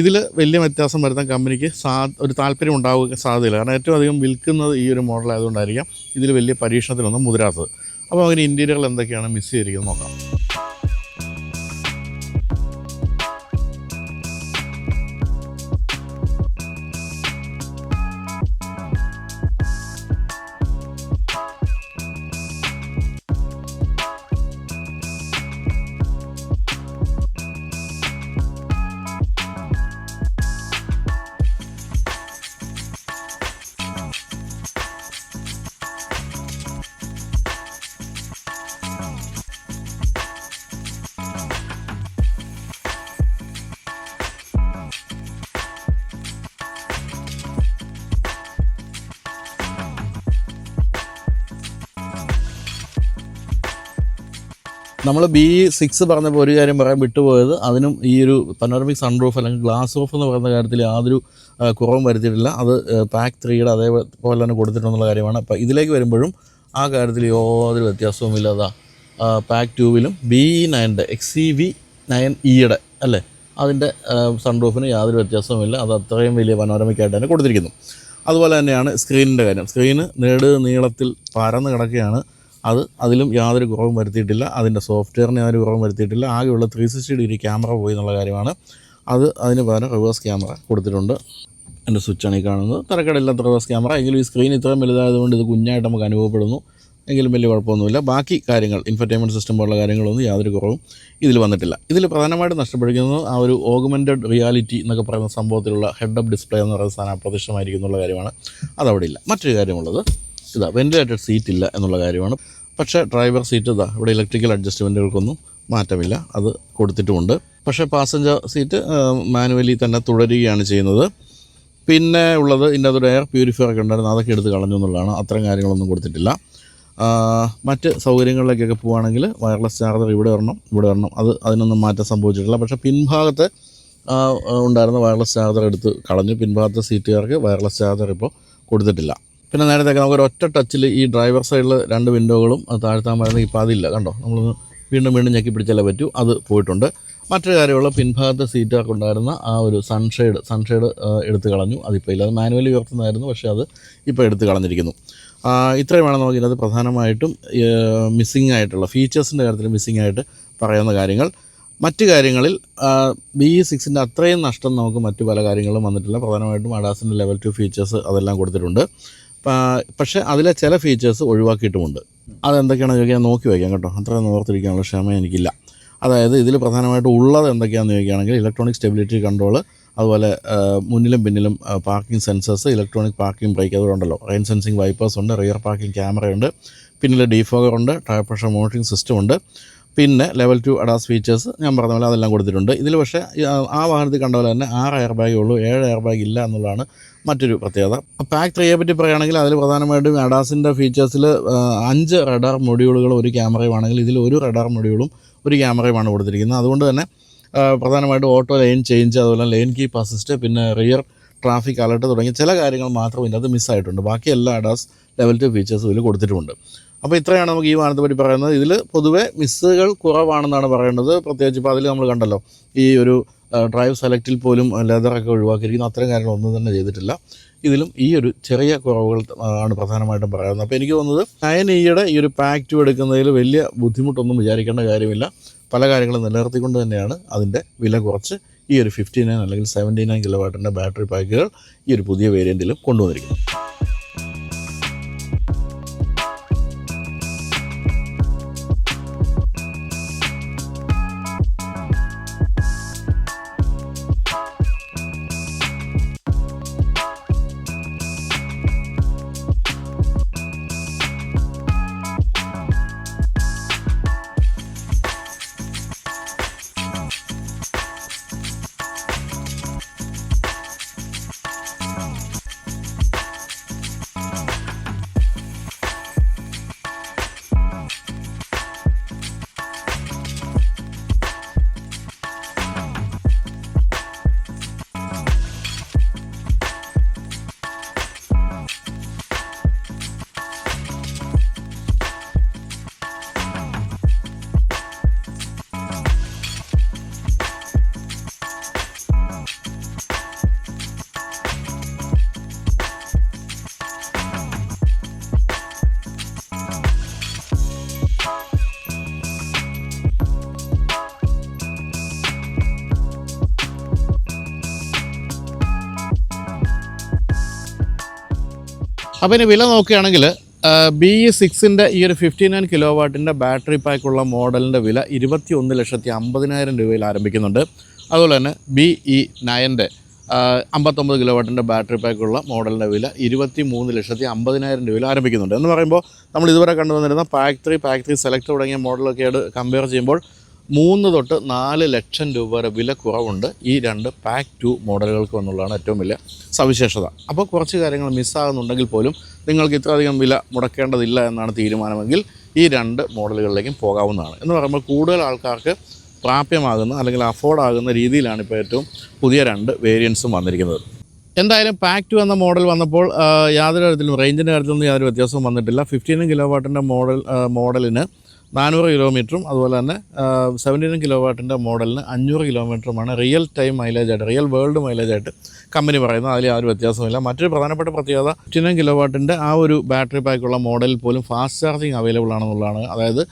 ഇതിൽ വലിയ വ്യത്യാസം വരുത്താൻ കമ്പനിക്ക് സാ ഒരു താല്പര്യം ഉണ്ടാവുക സാധ്യതയില്ല. കാരണം ഏറ്റവും അധികം വിൽക്കുന്നത് ഈ ഒരു മോഡൽ ആയതുകൊണ്ടായിരിക്കാം ഇതിൽ വലിയ പരീക്ഷണത്തിനൊന്നും മുതിരാത്തത്. അപ്പോൾ അതിന് ഇന്റീരിയറിൽ എന്തൊക്കെയാണ് മിസ് ചെയ്തിരിക്കുന്നത് നോക്കാം. നമ്മൾ ബി സിക്സ് പറഞ്ഞപ്പോൾ ഒരു കാര്യം പറയാൻ വിട്ടുപോയത് അതിനും ഈ ഒരു പനോറമിക് സൺറൂഫ് അല്ലെങ്കിൽ ഗ്ലാസ് ഓഫ് എന്ന് പറയുന്ന കാര്യത്തിൽ യാതൊരു കുറവും വരുത്തിയിട്ടില്ല. അത് പാക്ക് ത്രീയുടെ അതേപോലെ തന്നെ കൊടുത്തിട്ടുള്ള കാര്യമാണ്. അപ്പോൾ ഇതിലേക്ക് വരുമ്പോഴും ആ കാര്യത്തിൽ യാതൊരു വ്യത്യാസവും ഇല്ലാതാ. പാക്ക് ട്യൂബിലും ബി നയന്റെ എക്സ് സി വി നയൻ ഇയുടെ അല്ലേ? അതിന്റെ സൺറൂഫിന് യാതൊരു വ്യത്യാസവുമില്ല അത് അത്രയും വലിയ പനോരമിക്കായിട്ട് തന്നെ കൊടുത്തിരിക്കുന്നു. അതുപോലെ തന്നെയാണ് സ്ക്രീനിന്റെ കാര്യം. സ്ക്രീന് നേട് നീളത്തിൽ പരന്ന് കിടക്കുകയാണ്. അത് അതിലും യാതൊരു കുറവും വരുത്തിയിട്ടില്ല. അതിന്റെ സോഫ്റ്റ്വെയറിന് യാതൊരു കുറവും വരുത്തിയിട്ടില്ല. ആകെയുള്ള ത്രീ സിക്സ്റ്റി ഡിഗ്രി ക്യാമറ പോയി എന്നുള്ള കാര്യമാണ്. അത് അതിന് പകരം റിവേഴ്സ് ക്യാമറ കൊടുത്തിട്ടുണ്ട്. എന്റെ സ്വിച്ചാണ് ഈ കാണുന്നത്. തരക്കേടില്ലാത്ത റിവേഴ്സ് ക്യാമറ എങ്കിലും ഈ സ്ക്രീൻ ഇത്രയും വലുതായതുകൊണ്ട് ഇത് കുഞ്ഞായിട്ട് നമുക്ക് അനുഭവപ്പെടുന്നു. എങ്കിലും വലിയ കുഴപ്പമൊന്നുമില്ല. ബാക്കി കാര്യങ്ങൾ ഇൻഫർടൈൻമെന്റ് സിസ്റ്റം പോലുള്ള കാര്യങ്ങളൊന്നും യാതൊരു കുറവും ഇതിൽ വന്നിട്ടില്ല. ഇതിൽ പ്രധാനമായിട്ടും നഷ്ടപ്പെട്ടിരിക്കുന്നത് ആ ഒരു ഓഗ്മെന്റഡ് റിയാലിറ്റി എന്നൊക്കെ പറയുന്ന സംഭവത്തിലുള്ള ഹെഡ് അപ്പ് ഡിസ്പ്ലേ എന്ന് പറയുന്ന സാധനം അപ്രത്യക്ഷമായിരിക്കും കാര്യമാണ്. അതവിടെ ഇല്ല. മറ്റൊരു കാര്യമുള്ളത് ഇതാ വെന്റിലേറ്റഡ് സീറ്റ് ഇല്ല എന്നുള്ള കാര്യമാണ്. പക്ഷേ ഡ്രൈവർ സീറ്റ് ഇതാ ഇവിടെ ഇലക്ട്രിക്കൽ അഡ്ജസ്റ്റ്മെന്റുകൾക്കൊന്നും മാറ്റമില്ല. അത് കൊടുത്തിട്ടുമുണ്ട്. പക്ഷേ പാസഞ്ചർ സീറ്റ് മാനുവലി തന്നെ തുടരുകയാണ് ചെയ്യുന്നത്. പിന്നെ ഉള്ളത് ഇതിന്റെ എയർ പ്യൂരിഫയർ ഒക്കെ ഉണ്ടായിരുന്നു അതൊക്കെ എടുത്ത് കളഞ്ഞു എന്നുള്ളതാണ്. അത്തരം കാര്യങ്ങളൊന്നും കൊടുത്തിട്ടില്ല. മറ്റ് സൗകര്യങ്ങളിലേക്കൊക്കെ പോവുകയാണെങ്കിൽ വയർലെസ് ചാർജർ ഇവിടെ വരണം ഇവിടെ വരണം. അത് അതിനൊന്നും മാറ്റം സംഭവിച്ചിട്ടില്ല. പക്ഷേ പിൻഭാഗത്തെ ഉണ്ടായിരുന്ന വയർലെസ് ചാർജർ എടുത്ത് കളഞ്ഞു. പിൻഭാഗത്തെ സീറ്റുകാർക്ക് വയർലെസ് ചാർജർ ഇപ്പോൾ കൊടുത്തിട്ടില്ല. പിന്നെ നേരത്തെ നമുക്ക് ഒറ്റ ടച്ചിൽ ഈ ഡ്രൈവർ സൈഡിൽ രണ്ട് വിൻഡോകളും അത് താഴ്ത്താൻ പറയുന്നത് ഇപ്പോൾ അതില്ല കണ്ടോ? നമ്മൾ വീണ്ടും വീണ്ടും ഞെക്കി പിടിച്ചാലേ പറ്റൂ. അത് പോയിട്ടുണ്ട്. മറ്റൊരു കാര്യമുള്ള പിൻഭാഗത്തെ സീറ്റൊക്കെ ഉണ്ടായിരുന്ന ആ ഒരു സൺഷെയ്ഡ് സൺഷെയ്ഡ് എടുത്ത് കളഞ്ഞു. അതിപ്പോൾ ഇല്ല. അത് മാനുവലി ഉയർത്തുന്നതായിരുന്നു. പക്ഷേ അത് ഇപ്പോൾ എടുത്ത് കളഞ്ഞിരിക്കുന്നു. ഇത്രയും വേണം നമുക്ക് ഇതിനകത്ത് പ്രധാനമായിട്ടും മിസ്സിംഗ് ആയിട്ടുള്ള ഫീച്ചേഴ്സിന്റെ കാര്യത്തിൽ മിസ്സിംഗ് ആയിട്ട് പറയുന്ന കാര്യങ്ങൾ. മറ്റ് കാര്യങ്ങളിൽ ബി ഇ സിക്സിന്റെ അത്രയും നഷ്ടം നമുക്ക് മറ്റു പല കാര്യങ്ങളും വന്നിട്ടില്ല. പ്രധാനമായിട്ടും അഡാസിന്റെ ലെവൽ ടു ഫീച്ചേഴ്സ് അതെല്ലാം കൊടുത്തിട്ടുണ്ട്. പക്ഷേ അതിലെ ചില ഫീച്ചേഴ്സ് ഒഴിവാക്കിയിട്ടുമുണ്ട്. അതെന്തൊക്കെയാണെന്ന് ചോദിക്കാൻ നോക്കി വയ്ക്കാം കേട്ടോ. അത്ര ഓർത്തിരിക്കാനുള്ള ക്ഷമ എനിക്കില്ല. അതായത് ഇതിൽ പ്രധാനമായിട്ട് ഉള്ളത് എന്തൊക്കെയാണെന്ന് ചോദിക്കുകയാണെങ്കിൽ ഇലക്ട്രോണിക് സ്റ്റെബിലിറ്റി കൺട്രോൾ അതുപോലെ മുന്നിലും പിന്നിലും parking sensors electronic parking brake അതുകൊണ്ടല്ലോ rain sensing wipers ഉണ്ട് റിയർ പാർക്കിംഗ് ക്യാമറയുണ്ട് പിന്നിൽ ഡീഫോഗർ ഉണ്ട് ടയർ പ്രഷർ മോണിറ്ററിംഗ് സിസ്റ്റം ഉണ്ട് പിന്നെ ലെവൽ ടു അഡാസ് ഫീച്ചേഴ്സ് ഞാൻ പറഞ്ഞ പോലെ അതെല്ലാം കൊടുത്തിട്ടുണ്ട്. ഇതിൽ പക്ഷേ ആ വാഹനത്തിൽ കണ്ട പോലെ തന്നെ ആറ് എയർ ബാഗേ ഉള്ളൂ ഏഴ് എയർ ബാഗ് ഇല്ല എന്നുള്ളതാണ് മറ്റൊരു പ്രത്യേകത. പാക്ക് ത്രീയെ പറ്റി പറയുകയാണെങ്കിൽ അതിൽ പ്രധാനമായിട്ടും അഡാസിന്റെ ഫീച്ചേഴ്സിൽ അഞ്ച് റഡാർ മൊഡ്യൂളുകൾ ഒരു ക്യാമറയുമാണെങ്കിൽ ഇതിൽ ഒരു റഡാർ മൊഡ്യൂളും ഒരു ക്യാമറയുമാണ് കൊടുത്തിരിക്കുന്നത്. അതുകൊണ്ട് തന്നെ പ്രധാനമായിട്ടും ഓട്ടോ ലൈൻ ചേഞ്ച് അതുപോലെ ലൈൻ കീപ്പ് അസിസ്റ്റ് പിന്നെ റിയർ ട്രാഫിക് അലർട്ട് തുടങ്ങിയ ചില കാര്യങ്ങൾ മാത്രം ഇതിനകത്ത് മിസ്സായിട്ടുണ്ട് ബാക്കി എല്ലാ അഡാസ് ലെവൽ ടു ഫീച്ചേഴ്സും ഇതിൽ കൊടുത്തിട്ടുമുണ്ട് അപ്പോൾ ഇത്രയാണ് നമുക്ക് ഈ വാഹനത്തെ പറ്റി പറയുന്നത്. ഇതിൽ പൊതുവേ മിസ്സുകൾ കുറവാണെന്നാണ് പറയേണ്ടത്. പ്രത്യേകിച്ച് ഇപ്പോൾ അതിൽ നമ്മൾ കണ്ടല്ലോ ഈ ഒരു ഡ്രൈവ് സെലക്റ്റിൽ പോലും ലെതറൊക്കെ ഒഴിവാക്കിയിരിക്കുന്നു. അത്തരം കാര്യങ്ങൾ ഒന്നും തന്നെ ചെയ്തിട്ടില്ല. ഇതിലും ഈ ഒരു ചെറിയ കുറവുകൾ ആണ് പ്രധാനമായിട്ടും പറയുന്നത് അപ്പോൾ എനിക്ക് തോന്നുന്നത് നയൻ ഈ ഒരു പാക്ക് എടുക്കുന്നതിൽ വലിയ ബുദ്ധിമുട്ടൊന്നും വിചാരിക്കേണ്ട കാര്യമില്ല. പല കാര്യങ്ങളും നിലനിർത്തിക്കൊണ്ട് തന്നെയാണ് അതിന്റെ വില കുറച്ച് ഈ ഒരു ഫിഫ്റ്റി നയൻ അല്ലെങ്കിൽ സെവന്റി നയൻ കിലോ വാട്ടിന്റെ ബാറ്ററി പാക്കുകൾ ഈ ഒരു പുതിയ വേരിയന്റിലും കൊണ്ടുവന്നിരിക്കുന്നു അപ്പോൾ ഇനി വില നോക്കുകയാണെങ്കിൽ ബി ഇ സിക്സിന്റെ ഈ ഒരു ഫിഫ്റ്റി നയൻ കിലോ വാട്ടിന്റെ ബാറ്ററി പാക്കുള്ള മോഡലിന്റെ വില ഇരുപത്തി ഒന്ന് ലക്ഷത്തി അമ്പതിനായിരം രൂപയിൽ ആരംഭിക്കുന്നുണ്ട്. അതുപോലെ തന്നെ ബി ഇ നയന്റെ അമ്പത്തൊമ്പത് കിലോ വാട്ടിന്റെ ബാറ്ററി പാക്കുള്ള മോഡലിന്റെ വില ഇരുപത്തി മൂന്ന് ലക്ഷത്തി അമ്പതിനായിരം രൂപയിൽ ആരംഭിക്കുന്നുണ്ട്. എന്ന് പറയുമ്പോൾ നമ്മൾ ഇതുവരെ കണ്ടുവന്നിരുന്ന pack three pack three select തുടങ്ങിയ മോഡലൊക്കെ ആയിട്ട് കമ്പയർ ചെയ്യുമ്പോൾ മൂന്ന് തൊട്ട് നാല് ലക്ഷം രൂപ വരെ വില കുറവുണ്ട്. ഈ രണ്ട് പാക്ക് ടു മോഡലുകൾക്ക് എന്നുള്ളതാണ് ഏറ്റവും വലിയ സവിശേഷത. അപ്പോൾ കുറച്ച് കാര്യങ്ങൾ മിസ്സാകുന്നുണ്ടെങ്കിൽ പോലും നിങ്ങൾക്ക് ഇത്രയധികം വില മുടക്കേണ്ടതില്ല എന്നാണ് തീരുമാനമെങ്കിൽ ഈ രണ്ട് മോഡലുകളിലേക്കും പോകാവുന്നതാണ്. എന്ന് പറയുമ്പോൾ കൂടുതൽ ആൾക്കാർക്ക് പ്രാപ്യമാകുന്ന അല്ലെങ്കിൽ അഫോർഡ് ആകുന്ന രീതിയിലാണ് ഇപ്പോൾ ഏറ്റവും പുതിയ രണ്ട് വേരിയൻസും വന്നിരിക്കുന്നത്. എന്തായാലും പാക്ക് ടു എന്ന മോഡൽ വന്നപ്പോൾ യാതൊരു തരത്തിലും റേഞ്ചിന്റെ കാര്യത്തിലൊന്നും യാതൊരു വ്യത്യാസവും വന്നിട്ടില്ല. ഫിഫ്റ്റീൻ കിലോ വാട്ടിന്റെ മോഡൽ മോഡലിന് നാനൂറ് കിലോമീറ്ററും അതുപോലെ തന്നെ സെവന്റീൻ കിലോ വാട്ടിന്റെ മോഡലിന് അഞ്ഞൂറ് കിലോമീറ്ററുമാണ് റിയൽ ടൈം മൈലേജായിട്ട് റിയൽ വേൾഡ് മൈലേജായിട്ട് കമ്പനി പറയുന്നത്. അതിൽ യാതൊരു വ്യത്യാസമില്ല മറ്റൊരു പ്രധാനപ്പെട്ട പ്രത്യേകത ഫിഫ്റ്റീൻ കിലോ വാട്ടിന്റെ ആ ഒരു ബാറ്ററി പാക്കുള്ള മോഡലിൽ പോലും ഫാസ്റ്റ് ചാർജിങ് അവൈലബിൾ ആണെന്നുള്ളതാണ്. അതായത്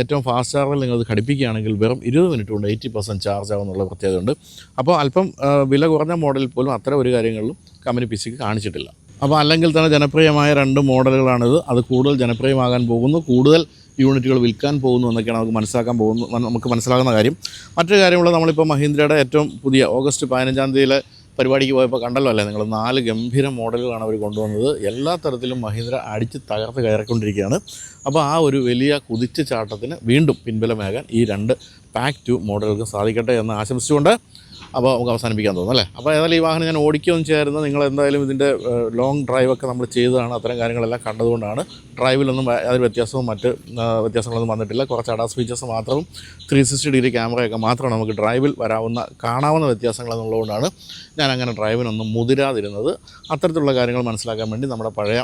ഏറ്റവും ഫാസ്റ്റ് ചാർജിൽ നിങ്ങൾ ഘടിപ്പിക്കുകയാണെങ്കിൽ വെറും ഇരുപത് മിനിറ്റ് കൊണ്ട് എയ്റ്റി പെർസെന്റ് ചാർജ് ആകുന്നുള്ള പ്രത്യേകതയുണ്ട് അപ്പോൾ അല്പം വില കുറഞ്ഞ മോഡലിൽ പോലും അത്തരം ഒരു കാര്യങ്ങളിലും കമ്പനി പി സിക്ക് കാണിച്ചിട്ടില്ല. അപ്പോൾ അല്ലെങ്കിൽ തന്നെ ജനപ്രിയമായ രണ്ട് മോഡലുകളാണിത് അത് കൂടുതൽ ജനപ്രിയമാകാൻ പോകുന്നു. കൂടുതൽ യൂണിറ്റുകൾ വിൽക്കാൻ പോകുന്നു എന്നൊക്കെയാണ് നമുക്ക് മനസ്സിലാക്കാൻ പോകുന്നു നമുക്ക് മനസ്സിലാകുന്ന കാര്യം. മറ്റൊരു കാര്യമുള്ള നമ്മളിപ്പോൾ മഹീന്ദ്രയുടെ ഏറ്റവും പുതിയ ഓഗസ്റ്റ് പതിനഞ്ചാം തീയതിയിലെ പരിപാടിക്ക് പോയപ്പോൾ കണ്ടല്ലോ അല്ലേ? നിങ്ങൾ നാല് ഗംഭീര മോഡലുകളാണ് അവർ കൊണ്ടുവന്നത്. എല്ലാ തരത്തിലും മഹീന്ദ്ര അടിച്ച് തകർത്ത് കയറിക്കൊണ്ടിരിക്കുകയാണ്. അപ്പോൾ ആ ഒരു വലിയ കുതിച്ചു ചാട്ടത്തിന് വീണ്ടും പിൻബലമേകാൻ ഈ രണ്ട് പാക്ക് ടു മോഡലുകൾക്ക് സാധിക്കട്ടെ എന്ന് ആശംസിച്ചുകൊണ്ട് അപ്പോൾ നമുക്ക് അവസാനിപ്പിക്കാൻ തോന്നുന്നു അല്ലേ? അപ്പോൾ ഏതായാലും ഈ വാഹനം ഞാൻ ഓടിക്കുകയൊന്നും ചെയ്യായിരുന്നു. നിങ്ങൾ എന്തായാലും ഇതിന്റെ ലോങ് ഡ്രൈവൊക്കെ നമ്മൾ ചെയ്തതാണ്. അത്തരം കാര്യങ്ങളെല്ലാം കണ്ടതുകൊണ്ടാണ് ഡ്രൈവിലൊന്നും യാതൊരു വ്യത്യാസവും മറ്റ് വ്യത്യാസങ്ങളൊന്നും വന്നിട്ടില്ല. കുറച്ച് അഡാസ് ഫീച്ചേഴ്സ് മാത്രവും ത്രീ സിക്സ്റ്റി ഡിഗ്രി ക്യാമറയൊക്കെ മാത്രമാണ് നമുക്ക് ഡ്രൈവിൽ വരാവുന്ന കാണാവുന്ന വ്യത്യാസങ്ങൾ എന്നുള്ളതുകൊണ്ടാണ് ഞാൻ അങ്ങനെ ഡ്രൈവിനൊന്നും മുതിരാതിരുന്നത്. അത്തരത്തിലുള്ള കാര്യങ്ങൾ മനസ്സിലാക്കാൻ വേണ്ടി നമ്മുടെ പഴയ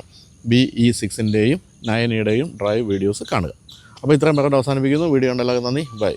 ബി ഇ സിക്സിന്റെയും നയനിയുടെയും ഡ്രൈവ് വീഡിയോസ് കാണുക. അപ്പോൾ ഇത്രയും പേരോട് അവസാനിപ്പിക്കുന്നു. വീഡിയോ ഉണ്ടല്ലോ നന്ദി. ബൈ